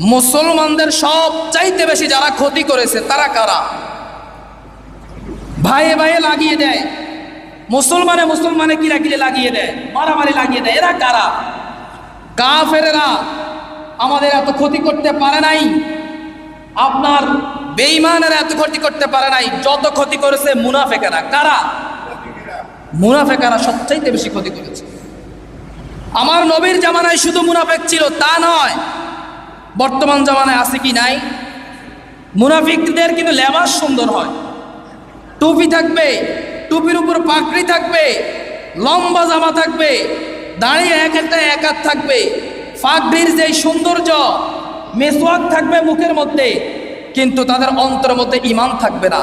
মুসলমানদের সব চাইতে বেশি যারা ক্ষতি করেছে, তারা কারা? ভাইয়ে ভাইয়ে লাগিয়ে দেয়। মুসলমানে মুসলমানে কিরা কিরে লাগিয়ে দেয়, মারামারি লাগিয়ে দেয়, এরা কারা? কাফেরেরা আমাদের এত ক্ষতি করতে পারে নাই, আপনার বেঈমানেরা এত ক্ষতি করতে পারে নাই, যত ক্ষতি করেছে মুনাফেকেরা, কারা? মুনাফেকারা সবচাইতে বেশি ক্ষতি করেছে। আমার নবীর জামানায় শুধু মুনাফেক ছিল, তা নয় বর্তমান জামানায় আছে কি নাই? মুনাফিকদের কিন্তু লেবাস সুন্দর হয়। টুপি থাকবে, টুপির উপর পাকড়ি থাকবে, লম্বা জামা থাকবে, দাঁড়িয়ে এক একটা এক হাত থাকবে। পাগড়ির যে সৌন্দর্য, মেসওয়াক থাকবে মুখের মধ্যে, কিন্তু তাদের অন্তরের মধ্যে ইমান থাকবে না।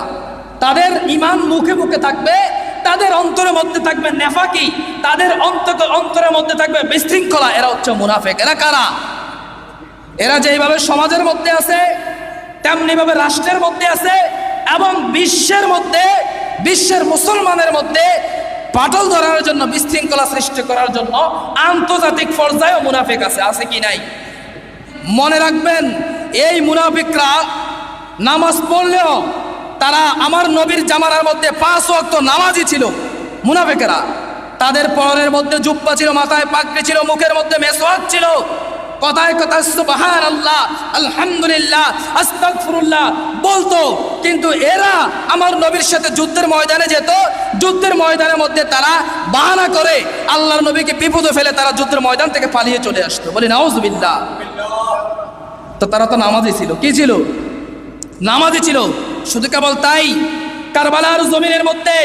তাদের ইমান মুখে মুখে থাকবে, তাদের অন্তরের মধ্যে থাকবে নেফাকি, তাদের অন্ত অন্তরের মধ্যে থাকবে বিশৃঙ্খলা। এরা হচ্ছে মুনাফেক। এরা কারা? এরা যেইভাবে সমাজের মধ্যে আছে, তেমনিভাবে রাষ্ট্রের মধ্যে আছে এবং বিশ্বের মধ্যে, বিশ্বের মুসলমানের মধ্যে পাটল ধরার জন্য বিশৃঙ্খলা সৃষ্টি করার জন্য আন্তর্জাতিক পর্যায়েও মুনাফিক আছে আছে কি নাই? মনে রাখবেন, এই মুনাফিকরা নামাজ পড়লেও তারা আমার নবীর জামানার মধ্যে পাঁচ ওয়াক্ত নামাজই ছিল মুনাফিকেরা। তাদের পরনের মধ্যে জুব্বা ছিল, মাথায় পাগড়ি ছিল, মুখের মধ্যে মেসওয়াক ছিল। কথায় কথায় সুবহান আল্লাহ আলহামদুলিল্লাহ, আস্তাগফিরুল্লাহ বলতো। কিন্তু এরা আমার নবীর সাথে যুদ্ধের ময়দানে যেত, যুদ্ধের ময়দানের মধ্যে তারা বাহানা করে আল্লাহর নবীকে বিপদে ফেলে তারা যুদ্ধের ময়দান থেকে পালিয়ে চলে আসতো। বলি, নাউজুবিল্লাহ। তো তারা তো নামাজি ছিল। কি ছিল? নামাজি ছিল। শুধু কেবল তাই, কারবালার জমিনের মধ্যে,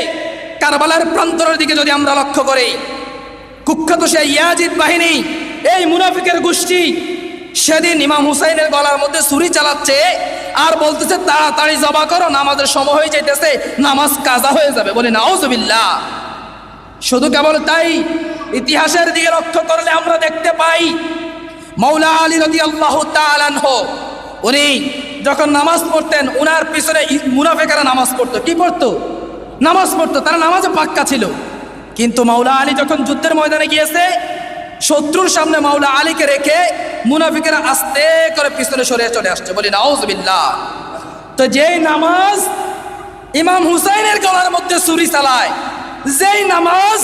কারবালার প্রান্তরের দিকে যদি আমরা লক্ষ্য করি, কুখ্যাত সেই ইয়াজিদ বাহিনী এই মুনাফিকের গোষ্ঠী সেদিন ইমাম হুসাইনের গলার মধ্যে ছুরি চালাচ্ছে আর বলতেছে, তাড়াতাড়ি জবা করো, নামাজের সময় হয়ে যাইতেছে, নামাজ কাজা হয়ে যাবে। বলে, নাউজুবিল্লাহ। শুধু কেবল তাই, ইতিহাসের দিকে লক্ষ্য করলে আমরা দেখতে পাই মৌলা আলী রদি আল্লাহ উনি যখন নামাজ পড়তেন, উনার পিছনে মুনাফেকারা নামাজ পড়তো। কি পড়তো? নামাজ পড়তো, তারা নামাজে পাক্কা ছিল। কিন্তু মাওলা আলী যখন যুদ্ধের ময়দানে গিয়েছে শত্রুর সামনে মাওলা আলীকে রেখে মুনাফিকেরা আস্তে করে পিছনে সরে চলে আসছে। বলি, নাউজবিল্লাহ। তো যেই নামাজ ইমাম হুসাইনের গলার মধ্যে ছুরি চালায়, যেই নামাজ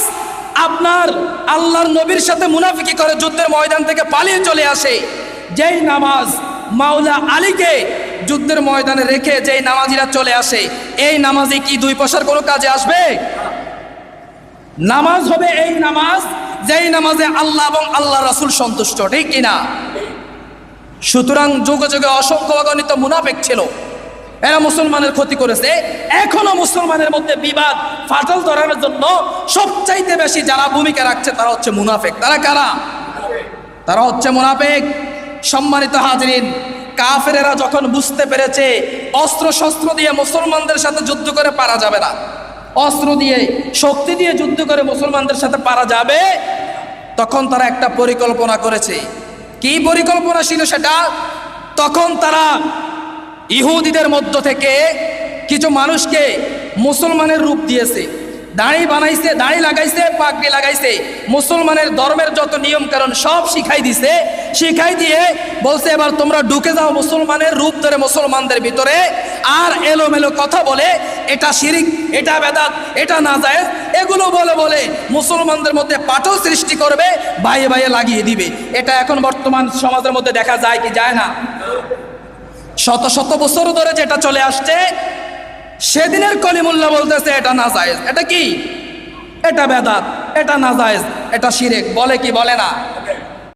আপনার আল্লাহর নবীর সাথে মুনাফিকি করে যুদ্ধের ময়দান থেকে পালিয়ে চলে আসে, যেই নামাজ মাওলা আলীকে যুদ্ধের ময়দানে রেখে যেই নামাজিরা চলে আসে, এই নামাজে কি দুই পয়সার কোনো কাজে আসবে? নামাজ হবে এই নামাজ যেই নামাজে আল্লাহ এবং আল্লাহ রাসূল সন্তুষ্ট, ঠিক কিনা? সুতরাং যুগে যুগে অসংখ্য অগণিত মুনাফেক ছিল। এরা মুসলমানের ক্ষতি করেছে। এখনও মুসলমানের মধ্যে বিবাদ, ফাটল ধরার জন্য সবচাইতে বেশি যারা ভূমিকা রাখছে তারা হচ্ছে মুনাফেক। তারা কারা? তারা হচ্ছে মুনাফেক। সম্মানিত হাজরিন, কাফেরেরা যখন বুঝতে পেরেছে অস্ত্র শস্ত্র দিয়ে মুসলমানদের সাথে যুদ্ধ করে পারা যাবে না। অস্ত্র দিয়ে, শক্তি দিয়ে যুদ্ধ করে মুসলমানদের সাথে পারা যাবে তখন তারা একটা পরিকল্পনা করেছে। কি পরিকল্পনা ছিল সেটা? তখন তারা ইহুদিদের মধ্য থেকে কিছু মানুষকে মুসলমানের রূপ দিয়েছে। দাড়ি বানাইছে, দাড়ি লাগাইছে, পাগড়ি লাগাইছে। মুসলমানের ধর্মের যত নিয়ম কারণ সব শিখাই দিছে। শিখাই দিয়ে বলছে, এবার তোমরা ঢুকে যাও মুসলমানের রূপ ধরে মুসলমানদের ভিতরে। আর এলোমেলো কথা বলে, এটা শিরিক, এটা বেদাত, এটা না যায় এগুলো বলে বলে মুসলমানদের মধ্যে পাঠও সৃষ্টি করবে, বাইয়ে বাইয়ে লাগিয়ে দিবে। এটা এখন বর্তমান সমাজের মধ্যে দেখা যায় কি যায় না? শত শত বছর ধরে যেটা চলে আসছে, সেদিনের কলিমুল্লাহ বলতেছে, এটা না জায়েজ। এটা কি? এটা বেদাত, এটা না জায়েজ, এটা শিরেক। বলে কি, বলে না?